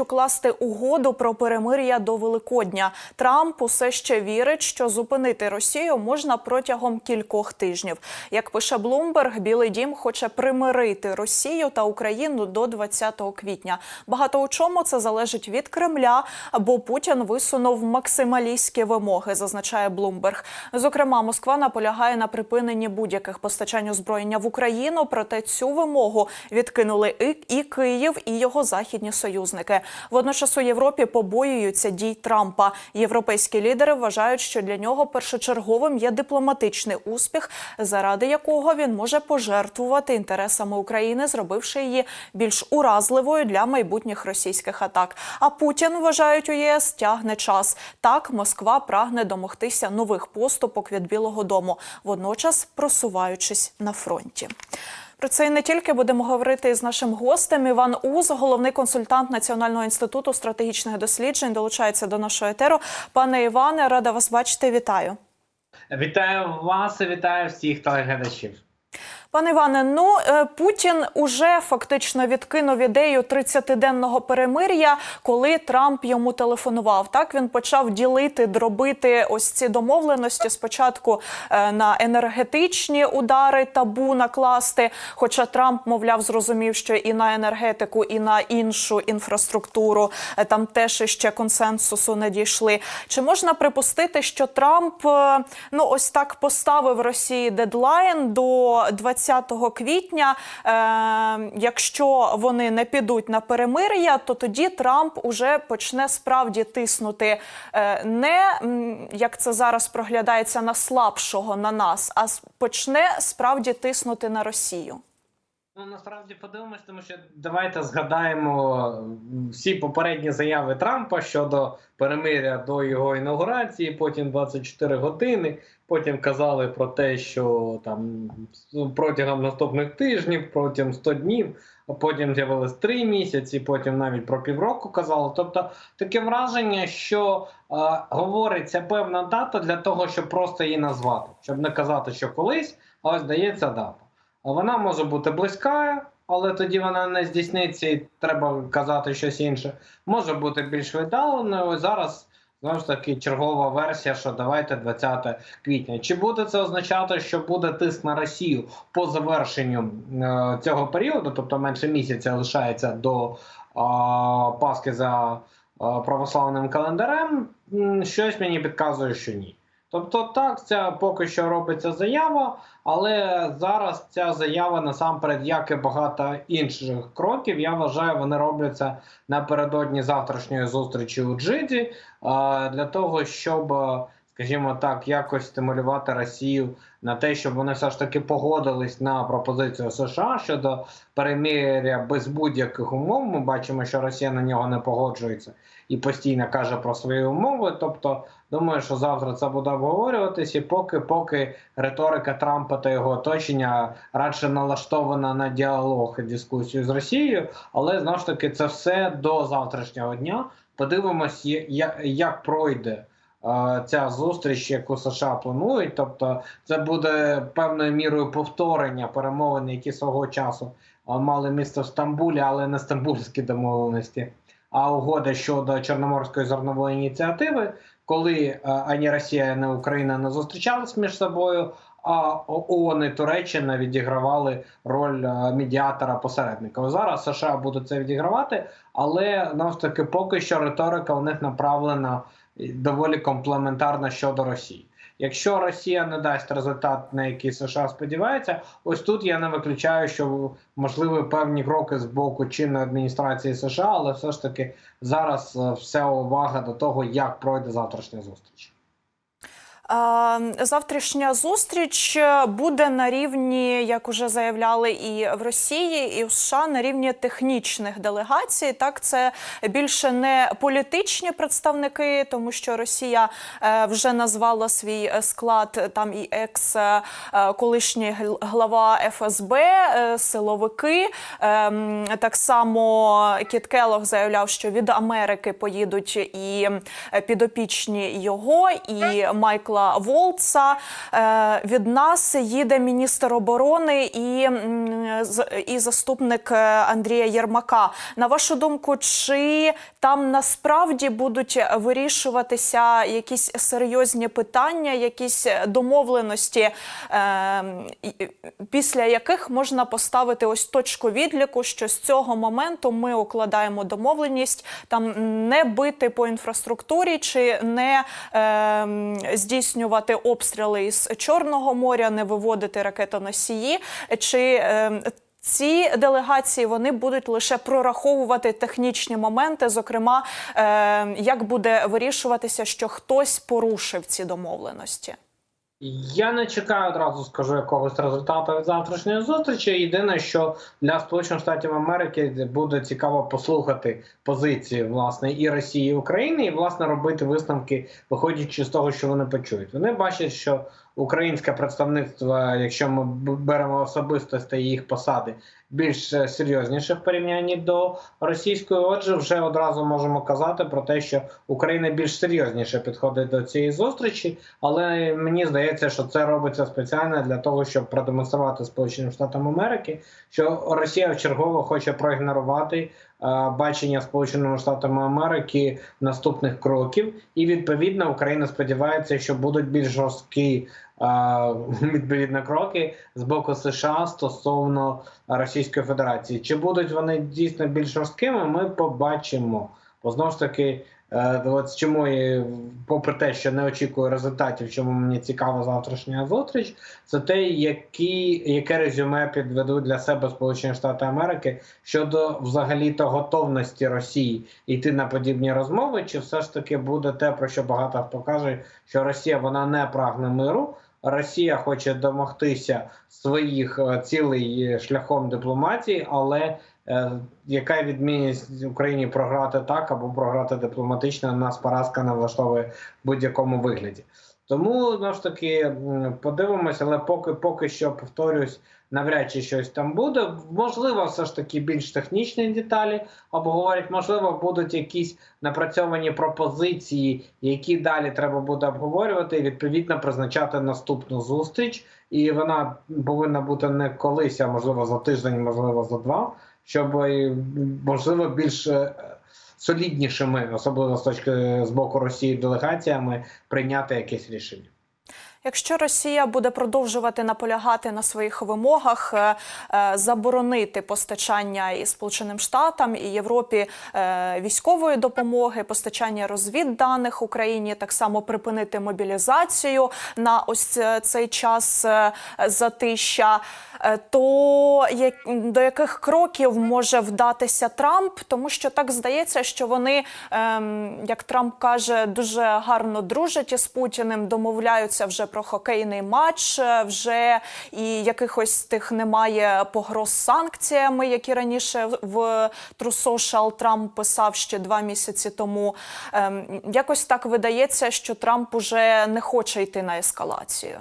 Укласти угоду про перемир'я до Великодня. Трамп усе ще вірить, що зупинити Росію можна протягом кількох тижнів. Як пише Блумберг, Білий Дім хоче примирити Росію та Україну до 20 квітня. Багато у чому це залежить від Кремля, бо Путін висунув максималістські вимоги, зазначає Блумберг. Зокрема, Москва наполягає на припиненні будь-яких постачань озброєння в Україну. Проте цю вимогу відкинули і Київ, і його західні союзники. Водночас у Європі побоюються дій Трампа. Європейські лідери вважають, що для нього першочерговим є дипломатичний успіх, заради якого він може пожертвувати інтересами України, зробивши її більш уразливою для майбутніх російських атак. А Путін вважають у ЄС тягне час. Так Москва прагне домогтися нових поступок від Білого Дому, водночас просуваючись на фронті. Про це і не тільки будемо говорити з нашим гостем. Іван Уз, головний консультант Національного інституту стратегічних досліджень, долучається до нашого етеру. Пане Іване, рада вас бачити. Вітаю. Вітаю вас і вітаю всіх телеглядачів. Пане Іване, ну е, Путін уже фактично відкинув ідею 30-денного перемир'я, коли Трамп йому телефонував. Так він почав ділити, дробити ось ці домовленості. Спочатку е, на енергетичні удари табу накласти. Хоча Трамп, мовляв, зрозумів, що і на енергетику, і на іншу інфраструктуру е, там теж ще консенсусу не дійшли. Чи можна припустити, що Трамп ну ось так поставив Росії дедлайн до 20 квітня? Е, якщо вони не підуть на перемир'я, то тоді Трамп уже почне справді тиснути е, не як це зараз проглядається на слабшого на нас, а почне справді тиснути на Росію. Ну насправді подивимось, тому що давайте згадаємо всі попередні заяви Трампа щодо перемиря до його інаугурації, потім 24 години. Потім казали про те, що там протягом наступних тижнів, протягом 100 днів, а потім з'явилось 3 місяці, потім навіть про півроку казали. Тобто таке враження, що е, говориться певна дата для того, щоб просто її назвати, щоб не казати, що колись, а ось дається дата. Вона може бути близька, але тоді вона не здійсниться, і треба казати щось інше. Може бути більш віддаленою. Зараз знову ж таки чергова версія, що давайте 20 квітня. Чи буде це означати, що буде тиск на Росію по завершенню е, цього періоду, тобто менше місяця лишається до е, Пасхи за православним календарем? Щось мені підказує, що ні. Тобто, так, це поки що робиться заява, але зараз ця заява насамперед, як і багато інших кроків, я вважаю, вони робляться напередодні завтрашньої зустрічі у Джиді для того, щоб, скажімо так, якось стимулювати Росію на те, щоб вони все ж таки погодились на пропозицію США щодо перемиря без будь-яких умов. Ми бачимо, що Росія на нього не погоджується і постійно каже про свої умови. Тобто, думаю, що завтра це буде обговорюватись, і поки поки риторика Трампа та його оточення радше налаштована на діалог і дискусію з Росією, але знову ж таки це все до завтрашнього дня. Подивимось, є- я- як пройде. е, Ця зустріч, яку США планують, тобто це буде певною мірою повторення перемовин, які свого часу е, мали місце в Стамбулі, але не стамбульські домовленості, а угода щодо Чорноморської зернової ініціативи, коли е, ані Росія, ані Україна не зустрічались між собою, а ООН і Туреччина відігравали роль е, медіатора посередника. Зараз США будуть це відігравати, але нам таки поки що риторика у них направлена доволі комплементарна щодо Росії. Якщо Росія не дасть результат, на який США сподівається, ось тут я не виключаю, що можливі певні кроки з боку чинної адміністрації США, але все ж таки зараз е, вся увага до того, як пройде завтрашня зустріч. Завтрашня зустріч буде на рівні, як уже заявляли і в Росії, і в США, на рівні технічних делегацій. Так, це більше не політичні представники, тому що Росія е, вже назвала свій склад там і екс е, колишній глава ФСБ, е, силовики. Е, Так само Кіт Келлог заявляв, що від Америки поїдуть і підопічні його, і Майкл Майкла Волца. Е, Від нас їде міністр оборони і, і заступник е, Андрія Єрмака. На вашу думку, чи там насправді будуть вирішуватися якісь серйозні питання, якісь домовленості, е, після яких можна поставити ось точку відліку, що з цього моменту ми укладаємо домовленість там не бити по інфраструктурі чи не е, м, здійснювати обстріли із Чорного моря, не виводити ракетоносії, чи е, ці делегації вони будуть лише прораховувати технічні моменти, зокрема, е, як буде вирішуватися, що хтось порушив ці домовленості. Я не чекаю одразу, скажу якогось результату від завтрашньої зустрічі. Єдине, що для Сполучених Штатів Америки буде цікаво послухати позиції власне і Росії, і України, і власне робити висновки, виходячи з того, що вони почують. Вони бачать, що українське представництво, якщо ми беремо особистості їх посади, більш е, серйозніше в порівнянні до російської. Отже, вже одразу можемо казати про те, що Україна більш серйозніше підходить до цієї зустрічі, але мені здається, що це робиться спеціально для того, щоб продемонструвати Сполученим Штатам Америки, що Росія вчергово хоче проігнорувати бачення Сполученими Штатами Америки наступних кроків, і відповідно Україна сподівається, що будуть більш жорсткі. е, Відповідно, кроки з боку США стосовно Російської Федерації. Чи будуть вони дійсно більш жорсткими? Ми побачимо. Бо знову ж таки, е, от чому попри те, що не очікую результатів, чому мені цікава завтрашня зустріч, це те, які, яке резюме підведуть для себе Сполучені Штати Америки щодо взагалі то готовності Росії йти на подібні розмови, чи все ж таки буде те, про що багато хто каже, що Росія вона не прагне миру. Росія хоче домогтися своїх е, цілей е, шляхом дипломатії, але яка відмінність Україні програти так або програти дипломатично, нас поразка не влаштовує в будь-якому вигляді. Тому знову ж таки подивимося, але поки поки що повторюсь, навряд чи щось там буде. Можливо, все ж таки більш технічні деталі обговорять. Можливо, будуть якісь напрацьовані пропозиції, які далі треба буде обговорювати, і відповідно призначати наступну зустріч. І вона повинна бути не колись, а можливо за тиждень, можливо, за два, щоб можливо більш е, соліднішими, особливо з точки з боку Росії, делегаціями прийняти якесь рішення. Якщо Росія буде продовжувати наполягати на своїх вимогах, е, е, заборонити постачання і Сполученим Штатам і Європі військової допомоги, постачання розвідданих Україні, так само припинити мобілізацію на ось цей час затища, то як, до яких кроків може вдатися Трамп? Тому що так здається, що вони, ем, як Трамп каже, дуже гарно дружать із Путіним, домовляються вже про хокейний матч. е, Вже і якихось тих немає погроз санкціями, які раніше в True Social Трамп писав ще два місяці тому. Ем, Якось так видається, що Трамп уже не хоче йти на ескалацію.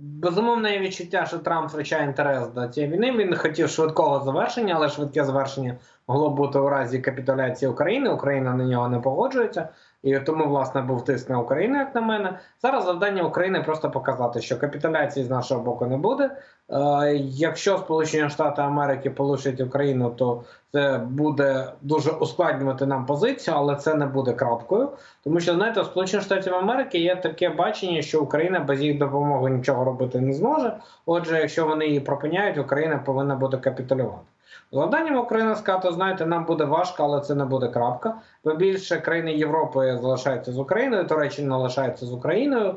Безумовно, є відчуття, що Трамп втрачає інтерес до цієї війни. Він хотів швидкого завершення, але швидке завершення могло бути у разі капітуляції України. Україна на нього не погоджується. І тому, власне, був тиск на Україну, як на мене. Зараз завдання України просто показати, що капітуляції з нашого боку не буде. Е, якщо Сполучені Штати Америки полишать Україну, то це буде дуже ускладнювати нам позицію, але це не буде крапкою. Тому що знаєте, у Сполучених Штатів Америки є таке бачення, що Україна без їх допомоги нічого робити не зможе. Отже, якщо вони її пропиняють, Україна повинна буде капітулювати. Завданням України сказати, знаєте, нам буде важко, але це не буде крапка. Бо більше країни Європи залишаються з Україною, Туреччина лишається з Україною.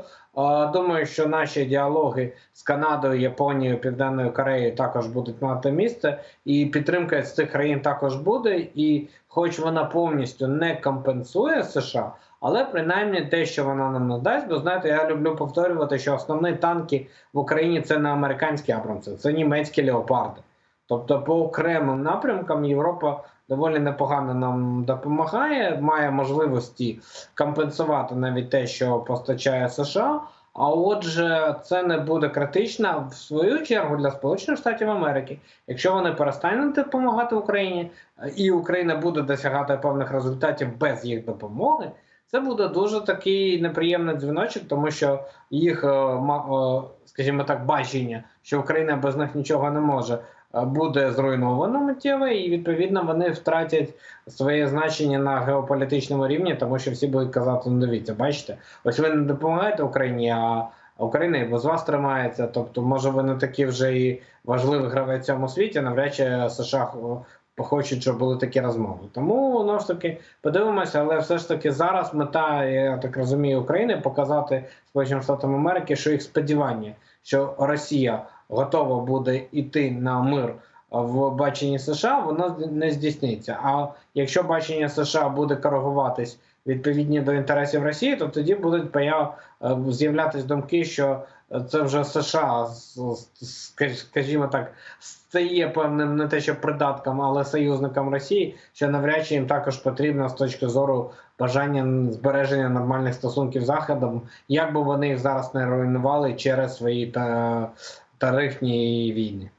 Думаю, що наші діалоги з Канадою, Японією, Південною Кореєю також будуть мати місце, і підтримка з цих країн також буде. І, хоч вона повністю не компенсує США, але принаймні те, що вона нам надасть, бо знаєте, я люблю повторювати, що основні танки в Україні це не американські Абрамси, це німецькі леопарди. Тобто, по окремим напрямкам Європа доволі непогано нам допомагає, має можливості компенсувати навіть те, що постачає США. А отже, це не буде критично в свою чергу для Сполучених Штатів Америки. Якщо вони перестануть допомагати Україні, і Україна буде досягати певних результатів без їх допомоги, Це буде дуже такий неприємний дзвіночок, тому що їх, е, е, скажімо так, бачення, що Україна без них нічого не може, е, буде зруйновано миттєво, і відповідно вони втратять своє значення на геополітичному рівні, тому що всі будуть казати: ну дивіться, бачите, ось ви не допомагаєте Україні, а Україна і без вас тримається. Тобто, може, ви не такі вже і важливі гравець в цьому світі, навряд чи США хочуть, щоб були такі розмови. Тому ну ж таки подивимося, але все ж таки зараз мета, я так розумію, України показати Сполученим Штатам Америки, що їх сподівання, що Росія готова буде йти на мир в баченні США, воно не здійсниться. А якщо бачення США буде коригуватись відповідні до інтересів Росії, то тоді будуть е, з'являтися думки, що це вже США, скажімо так, стає певним не те, що придатком, але союзником Росії, що навряд чи їм також потрібно з точки зору бажання збереження нормальних стосунків з Заходом, як би вони їх зараз не руйнували через свої та, тарифні війни.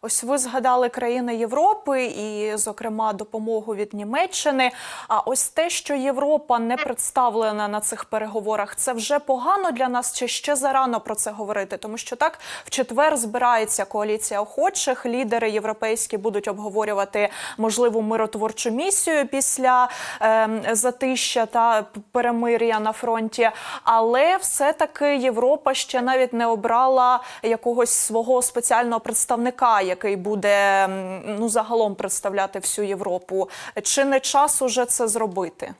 Ось ви згадали країни Європи і, зокрема, допомогу від Німеччини. А ось те, що Європа не представлена на цих переговорах, це вже погано для нас, чи ще зарано про це говорити? Тому що так в четвер збирається коаліція охочих. Лідери європейські будуть обговорювати можливу миротворчу місію після ем, затища та перемир'я на фронті. Але все-таки Європа ще навіть не обрала якогось свого спеціального представника, який буде ну загалом представляти всю Європу. Чи не час уже це зробити?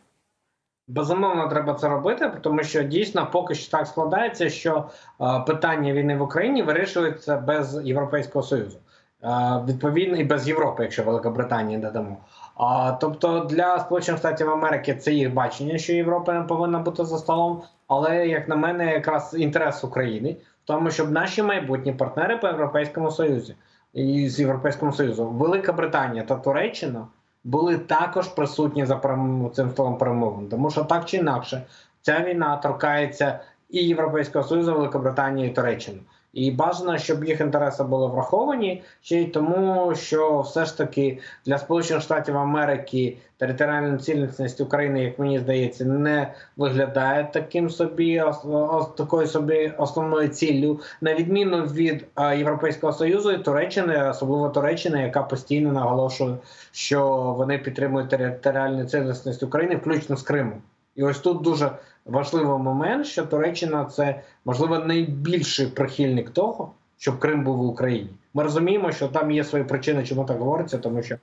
Безумовно, треба це робити, тому що дійсно поки що так складається, що е, питання війни в Україні вирішується без Європейського Союзу. Е, відповідно, і без Європи, якщо Велика Британія додамо. А тобто для Сполучених Штатів Америки це їх бачення, що Європа не повинна бути за столом. Але як на мене, якраз інтерес України тому, щоб наші майбутні партнери по Європейському Союзі і з Європейським Союзом, Велика Британія та Туреччина були також присутні за цим столом перемовин, тому що так чи інакше ця війна торкається і Європейського Союзу, Великобританії і Туреччини. І бажано, щоб їх інтереси були враховані ще й тому, що все ж таки для Сполучених Штатів Америки територіальна цілісність України, як мені здається, не виглядає таким собі такою собі основною ціллю, на відміну від е, Європейського союзу і Туреччини, особливо Туреччини, яка постійно наголошує, що вони підтримують територіальну цілісність України, включно з Кримом. І ось тут дуже важливий момент, що Туреччина це можливо найбільший прихильник того, щоб Крим був в Україні. Ми розуміємо, що там є свої причини, чому так говориться, тому що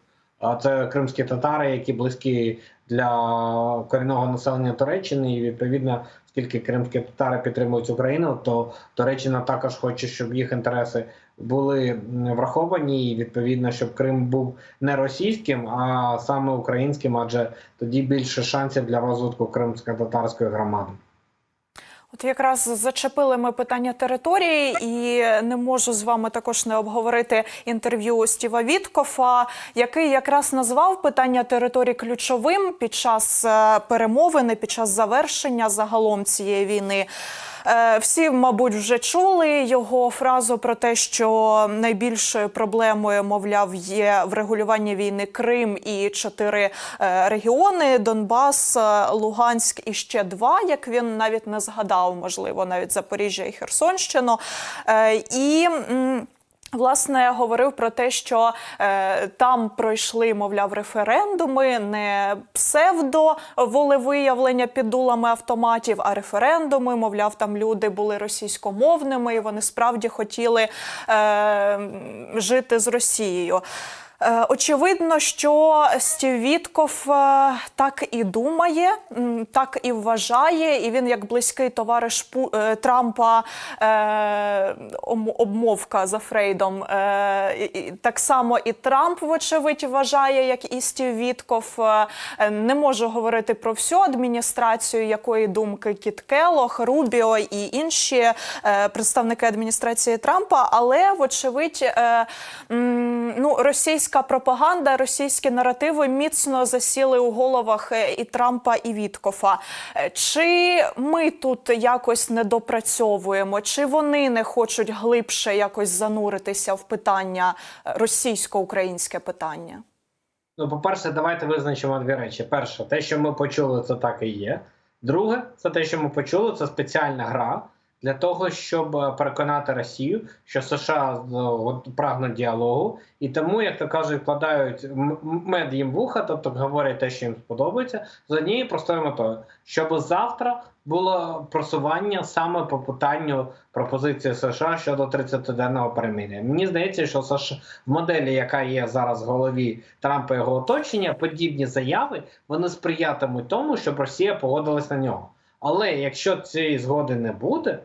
це кримські татари, які близькі для корінного населення Туреччини, і відповідно, оскільки кримські татари підтримують Україну, то Туреччина також хоче, щоб їх інтереси були враховані, і відповідно, щоб Крим був не російським, а саме українським, адже тоді більше шансів для розвитку кримсько-татарської громади. От якраз зачепили ми питання території, і не можу з вами також не обговорити інтерв'ю Стіва Віткофа, який якраз назвав питання території ключовим під час е, перемовини, під час завершення загалом цієї війни. Е, Всі, мабуть, вже чули його фразу про те, що найбільшою проблемою, мовляв, є врегулювання війни Крим і чотири е, регіони: Донбас, е, Луганськ і ще два, як він навіть не згадав, можливо, навіть Запоріжжя і Херсонщину. І Власне, говорив про те, що е, там пройшли, мовляв, референдуми, не псевдо волевиявлення під дулами автоматів, а референдуми. Мовляв, там люди були російськомовними, і вони справді хотіли е, жити з Росією. Е, Очевидно, що Стів Вітков е, так і думає, так і вважає, і він, як близький товариш е, Трампа, обмовка за Фрейдом. Так само і Трамп, вочевидь, вважає, як і Стів Вітков. Е, Не можу говорити про всю адміністрацію, якої думки Кіт Келох, Рубіо і інші представники адміністрації Трампа, але вочевидь, ну, російська пропаганда, російські наративи міцно засіли у головах е, і Трампа, і Віткофа. Е, Чи ми тут якось не допрацьовуємо, чи вони не хочуть глибше якось зануритися в питання е, російсько-українське питання? Ну, по-перше, давайте визначимо дві речі. Перше, те, що ми почули, це так і є. Друге, це те, що ми почули, це спеціальна гра для того, щоб е, переконати Росію, що США е, прагнуть діалогу, і тому, як то кажуть, вкладають мед їм вуха, тобто говорять те, що їм сподобається, з однією простою метою, щоб завтра було просування саме по питанню пропозиції США щодо 30-денного перемир'я. Мені здається, що США в моделі, яка є зараз в голові Трампа і його оточення, подібні заяви вони сприятимуть тому, щоб Росія погодилась на нього. Але якщо цієї згоди не буде,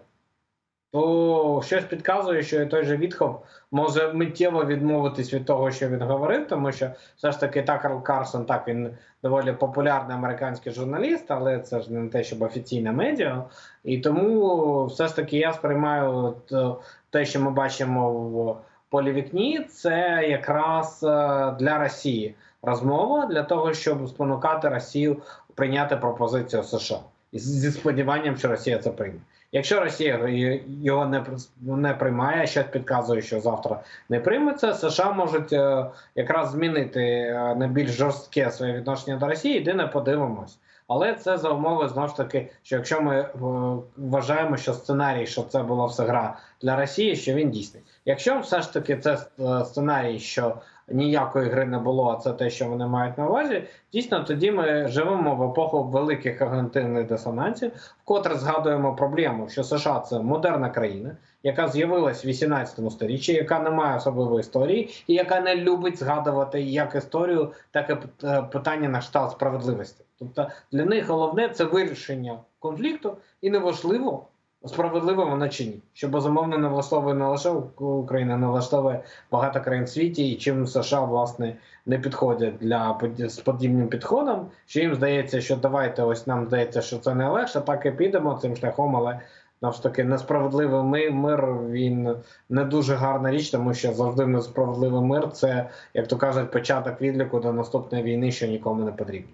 то щось підказує, що той же Вітхов може миттєво відмовитись від того, що він говорив, тому що все ж таки Такер Карсон, так він доволі популярний американський журналіст, але це ж не те, щоб офіційне медіа. І тому все ж таки я сприймаю е, те, що ми бачимо в полі вікні, це якраз е, для Росії розмова для того, щоб спонукати Росію прийняти пропозицію США І зі сподіванням, що Росія це прийме. Якщо Росія його не не приймає, щось підказує, що завтра не прийметься, США можуть е, якраз змінити е, на більш жорстке своє відношення до Росії, де не подивимось. Але це за умови знову ж таки, що якщо ми е, вважаємо, що сценарій, що це була все гра для Росії, що він дійсний. Якщо все ж таки це сценарій, що ніякої гри не було, а це те, що вони мають на увазі, дійсно тоді ми живемо в епоху великих агентивних дисонансів, вкотре згадуємо проблему, що США це модерна країна, яка з'явилась в 18 сторіччі, яка не має особливої історії, і яка не любить згадувати як історію, так і е, питання на кшталт справедливості. Тобто для них головне це вирішення конфлікту, і неважливо, справедливо воно чи ні. Що безумовно не влаштовує не лише Україна, не влаштовує багато країн в світі, і чим США власне не підходять для з подібним підходом. Що їм здається, що давайте ось нам здається, що це не легше, так і підемо цим шляхом, але ж таки несправедливий ми- мир він не дуже гарна річ, тому що завжди несправедливий мир це, як то кажуть, початок відліку до наступної війни, що нікому не потрібно.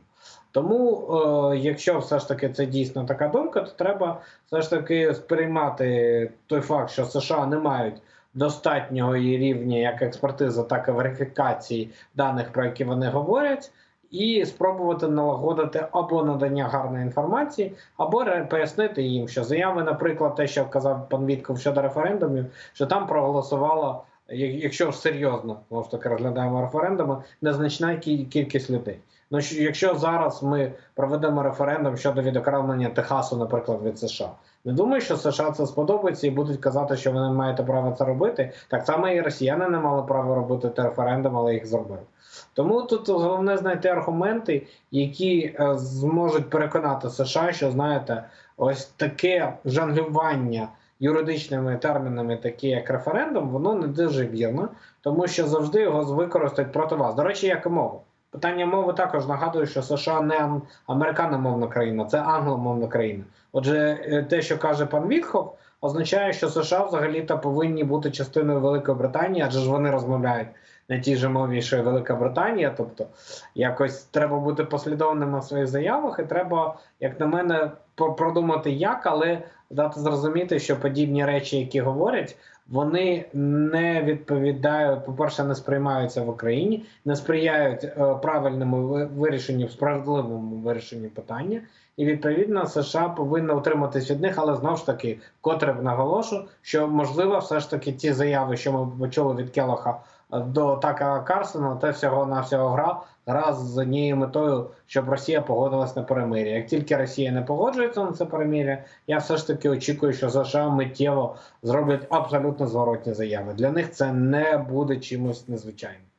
Тому, е, якщо все ж таки це дійсно така думка, то треба все ж таки сприймати той факт, що США не мають достатнього рівня як експертизи, так і верифікації даних, про які вони говорять, і спробувати налагодити або надання гарної інформації, або пояснити їм, що заяви, наприклад, те, що казав пан Вітков щодо референдумів, що там проголосувало. як- Якщо серйозно знову ж таки розглядаємо референдуми, незначна кількість людей. Ну що- якщо зараз ми проведемо референдум щодо відокремлення Техасу, наприклад, від США, не думаю, що США це сподобається і будуть казати, що вони маєте право це робити. Так само і росіяни не мали права робити те референдум, але їх зробили. Тому тут головне знайти аргументи, які е, зможуть переконати США, що знаєте, ось таке жонглювання юридичними термінами, такі як референдум, воно не дуже вірно, тому що завжди його використають проти вас. До речі, як і мову. Питання мови також нагадує, що США не американомовна країна, це англомовна країна. Отже, е, те, що каже пан Вітхов, означає, що США взагалі-то повинні бути частиною Великої Британії, адже ж вони розмовляють на тій же мові, що й Велика Британія. Тобто, якось треба бути послідовними в своїх заявах, і треба, як на мене, продумати як, але дати зрозуміти, що подібні речі, які говорять, вони не відповідають, по-перше, не сприймаються в Україні, не сприяють е, правильному ви- вирішенню, справедливому вирішенню питання. І відповідно США повинна утриматись від них, але знову ж таки, котре б наголошу, що можливо, все ж таки ті заяви, що ми почули від Келоха до Така Карсона, це всього на всього гра, гра з однією метою, щоб Росія погодилась на перемир'я. Як тільки Росія не погоджується на це перемир'я, я все ж таки очікую, що США миттєво зроблять абсолютно зворотні заяви. Для них це не буде чимось незвичайним.